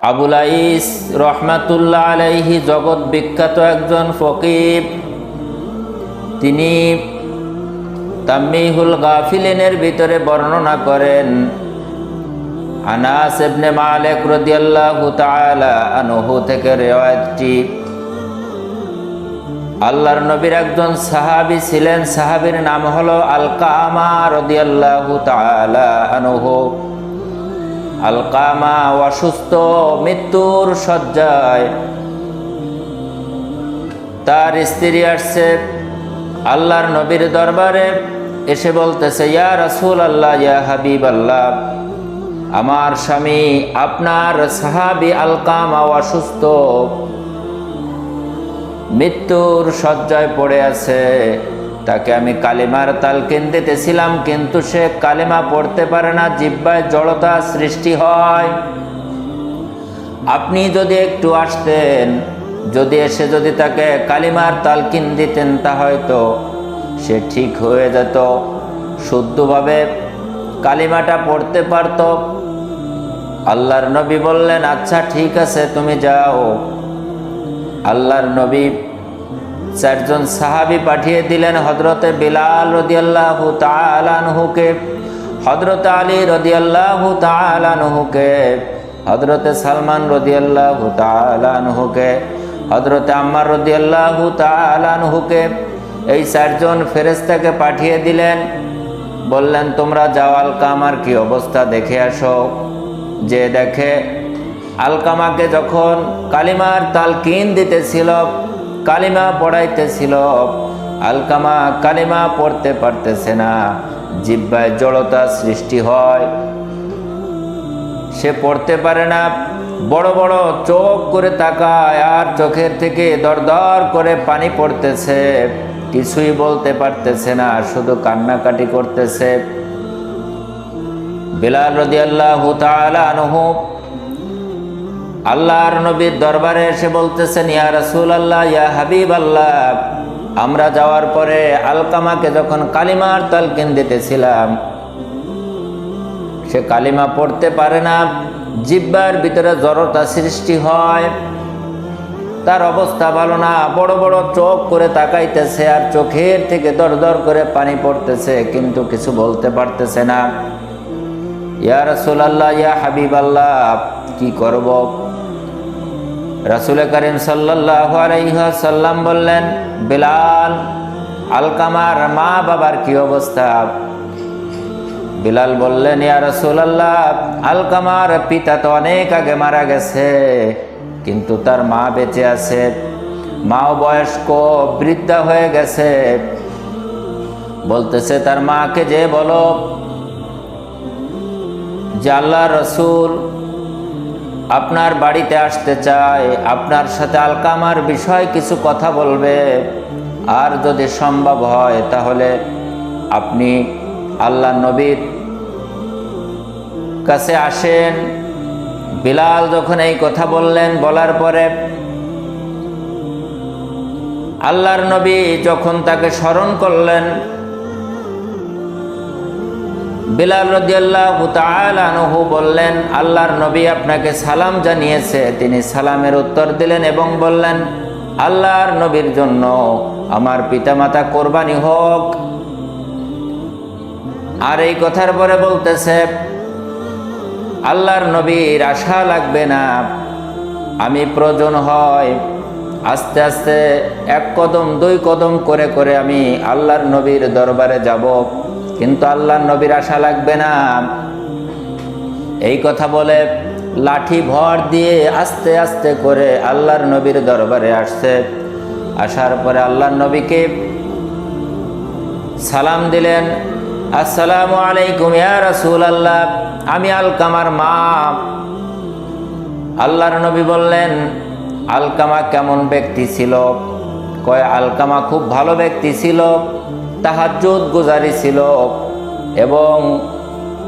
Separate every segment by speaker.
Speaker 1: আবুল আইস রহমাতুল্লাহ আলাইহি জগৎ বিখ্যাত একজন ফকিব তিনি তাম্মিহুল গাফিলিনের ভিতরে বর্ণনা করেন, আনাস ইবনে মালিক রাদিয়াল্লাহু তাআলা আনহু থেকে রিওয়ায়াতটি, আল্লাহর নবীর একজন সাহাবী ছিলেন, সাহাবীর নাম হলো আলকামা রাদিয়াল্লাহু তাআলা আনহু। আলকামা অসুস্থ মৃত্যুর শয্যায়। তার স্ত্রী আসছে আল্লাহর নবীর দরবারে, এসে বলতেছে, ইয়া রাসূল আল্লাহ ইয়া হাবিব আল্লাহ আমার স্বামী আপনার সাহাবি আলকামা অসুস্থ মৃত্যুর শয্যায় পড়ে আছে। তাকে আমি কালিমার তালকিন দিতেছিলাম, কিন্তু সে কালিমা পড়তে পারে না, জিব্বায় জড়তা সৃষ্টি হয়। আপনি যদি একটু আসতেন, যদি এসে যদি তাকে কালিমার তালকিন দিতেন, তা হয়তো সে ঠিক হয়ে যেত। শুদ্ধভাবে কালিমাটা পড়তে পারত। আল্লাহর নবী বললেন আচ্ছা ঠিক আছে, তুমি যাও। আল্লাহর নবী চারজন সাহাবি পাঠিয়ে দিলেন হজরতে বিলাল রদিয়াল্লাহু তালানহুকে হজরত আলী রদিয়াল্লাহু তালানহুকে হজরতে সালমান রদিয়াল্লাহু তালানহুকে হজরতে আম্মার রদিয়াল্লাহু তালানহুকে এই চারজন ফেরেস্তাকে পাঠিয়ে দিলেন। বললেন, তোমরা যাও আলকামার, কি অবস্থা দেখে আসো। যে দেখে, আলকামাকে যখন কালিমার তালকিন দিতেছিল কালিমা পড়াইতেছিল। আলকামা কালিমা পড়তে পারতেছে না। জিব্বায় জড়তা সৃষ্টি হয়। সে পড়তে পারে না। বড় বড় চোখ করে তাকায় আর চোখের থেকে দরদর করে পানি পড়তেছে। কিছুই বলতে পারতেছে না, শুধু কান্নাকাটি করতেছে। বিলাল রদি আল্লাহ আনহু আল্লাহর নবীর দরবারে এসে বলতেছেন, ইয়া রাসূল আল্লাহ ইয়া হাবিব আল্লাহ আমরা যাওয়ার পরে আলকামাকে যখন কালিমার তালকিন দিতেছিলাম, সে কালিমা পড়তে পারে না, জিব্বার ভিতরে জড়তা সৃষ্টি হয়, তার অবস্থা ভালো না, বড় বড় চোখ করে তাকাইতেছে আর চোখের থেকে দর দর করে পানি পড়তেছে, কিন্তু কিছু বলতে পারতেছে না। ইয়া রাসূল আল্লাহ ইয়া হাবিব আল্লাহ কি করব? রাসুল করিম সাল্লাহ আলাইসাল্লাম বললেন, বিলাল, আলকামার মা বাবার কি অবস্থা? বিলাল বললেন, ইয়া রসুলাল্লাহ, আলকামার পিতা তো অনেক আগে মারা গেছে, কিন্তু তার মা বেঁচে আছে। মাও বয়স্ক, বৃদ্ধা হয়ে গেছে। বলতেছে, তার মাকে যে বলো যে আল্লাহ রসুল আপনার বাড়িতে আসতে চায়, আপনার সাথে আলকামার বিষয় কিছু কথা বলবে। আর যদি সম্ভব হয়, তাহলে আপনি আল্লাহ নবীর কাছে আসেন। বিলাল যখন এই কথা বললেন, বলার পরে আল্লাহর নবী যখন তাকে স্মরণ করলেন বিলাল রদিয়াল্লাহু তাআলাহু বললেন, আল্লাহর নবী আপনাকে সালাম জানিয়েছে। তিনি সালামের উত্তর দিলেন এবং বললেন, আল্লাহর নবীর জন্য আমার পিতামাতা কোরবানি হোক। আর এই কথার পরে বলতেছে, আল্লাহর নবীর আশা লাগবে না। আমি প্রয়োজন হয় আস্তে আস্তে এক কদম, দুই কদম করে করে আমি আল্লাহর নবীর দরবারে যাব। কিন্তু আল্লাহর নবীর আশা লাগবে না। এই কথা বলে লাঠি ভর দিয়ে আস্তে আস্তে করে আল্লাহর নবীর দরবারে আসছে। আসার পরে আল্লাহর নবীকে সালাম দিলেন। আসসালামু আলাইকুম, ইয়া রাসূল আল্লাহ আমি আলকামার মা। আল্লাহর নবী বললেন, আলকামা কেমন ব্যক্তি ছিল? কয়, আলকামা খুব ভালো ব্যক্তি ছিল। তাহাজ্জুদ গুজারি ছিল। এবং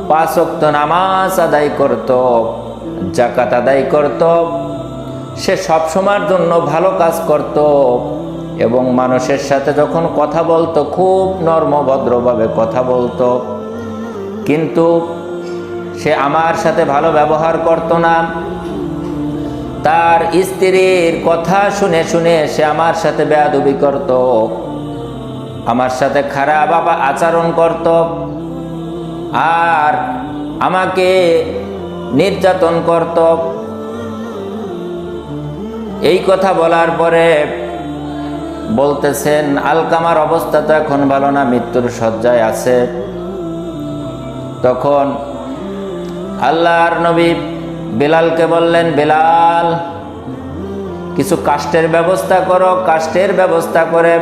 Speaker 1: পাঁচ পাঁচক্ত নামাজ আদায় করত জাকাত আদায় করত। সে সবসময়ের জন্য ভালো কাজ করত এবং মানুষের সাথে যখন কথা বলতো, খুব নর্মভদ্রভাবে কথা বলতো। কিন্তু সে আমার সাথে ভালো ব্যবহার করতো না। তার স্ত্রীর কথা শুনে শুনে সে আমার সাথে বেয়াদবি করত। আমার সাথে খারাপ বাবা আচরণ করত। আর আমাকে নির্যাতন করত। এই কথা বলার পরে বলতেছেন, আলকামার অবস্থা তো এখন ভালো না, মৃত্যুর শয্যায় আছে। তখন আল্লাহর নবী বেলালকে বললেন, বেলাল, কিছু কাষ্টের ব্যবস্থা করো, কাষ্টের ব্যবস্থা করে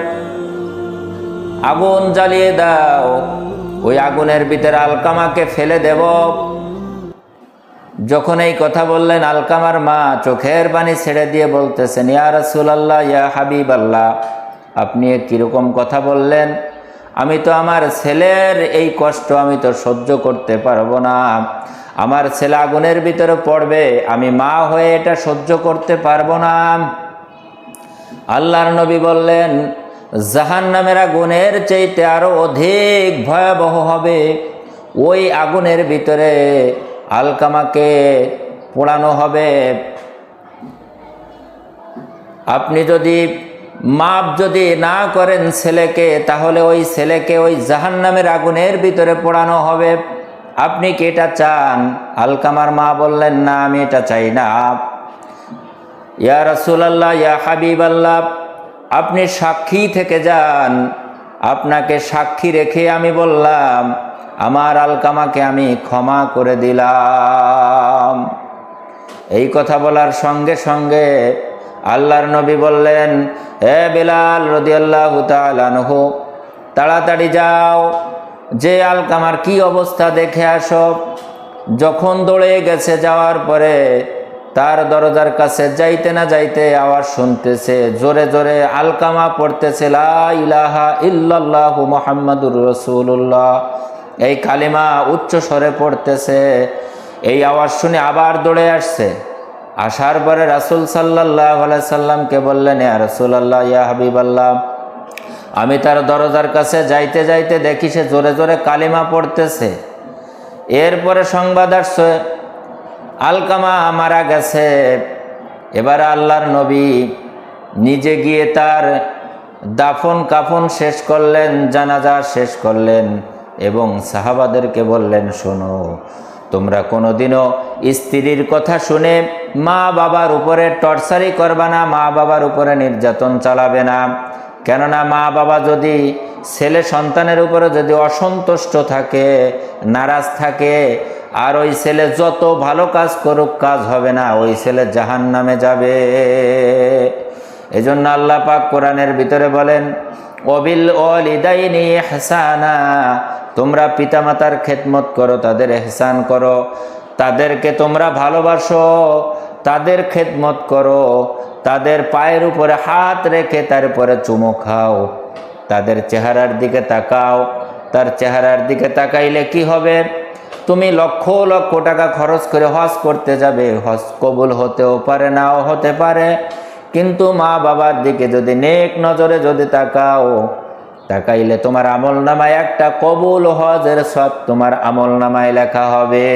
Speaker 1: আগুন জ্বালিয়ে দাও। ওই আগুনের ভিতরে আলকামাকে ফেলে দেব। যখন এই কথা বললেন, আলকামার মা চোখের পানি ছেড়ে দিয়ে বলতেছেন, ইয়া রাসূলুল্লাহ, ইয়া হাবিব আল্লাহ আপনি কীরকম কথা বললেন? আমি তো আমার ছেলের এই কষ্ট আমি তো সহ্য করতে পারব না। আমার ছেলে আগুনের ভিতরে পড়বে, আমি মা হয়ে এটা সহ্য করতে পারব না। আল্লাহর নবী বললেন জাহান নামের আগুনের চাইতে আরও অধিক ভয়াবহ হবে। ওই আগুনের ভিতরে আলকামাকে পোড়ানো হবে। আপনি যদি মাপ যদি না করেন ছেলেকে, তাহলে ওই ছেলেকে ওই জাহান নামের আগুনের ভিতরে পোড়ানো হবে। আপনি কি এটা চান? আলকামার মা বললেন, না, আমি এটা চাই না। ইয়া রসুলাল্লাহ, ইয়া হাবিব আল্লাহ আপনি সাক্ষী থেকে যান। আপনাকে সাক্ষী রেখে আমি বললাম, আমার আলকামাকে আমি ক্ষমা করে দিলাম। এই কথা বলার সঙ্গে সঙ্গে আল্লাহর নবী বললেন হে বেলাল রদিয়াল্লাহ তালানহু তাড়াতাড়ি যাও। যে আলকামার কি অবস্থা দেখে আসো। যখন দৌড়ে গেছে যাওয়ার পরে তার দরজার কাছে যাইতে না যাইতে আওয়াজ শুনতেছে। জোরে জোরে আলকামা পড়তেছে ইলাহা ইল্লাল্লাহ মুহাম্মাদুর রাসূলুল্লাহ। এই কালিমা উচ্চ স্বরে পড়তেছে। এই আওয়াজ শুনে আবার দৌড়ে আসছে। আসার পরে রাসূল আলাইহি সাল্লামকে বললেন, ইয়া রাসূলুল্লাহ, ইয়া হাবিবাল্লাহ। আমি তার দরজার কাছে যাইতে যাইতে দেখি সে জোরে জোরে কালিমা পড়তেছে। এরপরে সংবাদ আসছে আলকামা মারা গেছে। এবার আল্লাহর নবী নিজে গিয়ে তার দাফন কাফন শেষ করলেন, জানাজা শেষ করলেন এবং সাহাবাদেরকে বললেন, শোনো, তোমরা কোনোদিনও স্ত্রীর কথা শুনে মা বাবার উপরে টর্চারি করবে না, মা বাবার উপরে নির্যাতন চালাবে না। কেননা মা বাবা যদি ছেলে সন্তানের উপরে যদি অসন্তুষ্ট থাকে, নারাজ থাকে আর ওই ছেলে যত ভালো কাজ করুক, কাজ হবে না, ওই ছেলে জাহান নামে যাবে। এজন্য আল্লাহ পাক কোরআনের ভিতরে বলেন অবিল অলিদাইনি হাসানা তোমরা পিতামাতার খেদমত করো, তাদের এহসান করো, তাদেরকে তোমরা ভালোবাসো, তাদের খেদমত করো, তাদের পায়ের উপরে হাত রেখে তারপরে চুমো খাও, তাদের চেহারার দিকে তাকাও, তার চেহারার দিকে তাকাইলে কি হবে? তুমি লক্ষ লক্ষ টাকা খরচ করে হজ করতে যাবে। হজ কবুল হতেও পারে, নাও হতে পারে। কিন্তু মা বাবার দিকে যদি নেক নজরে যদি তাকাও, তাকাইলে তোমার আমল নামায় একটা কবুল হজের সব তোমার আমল নামায় লেখা হবে।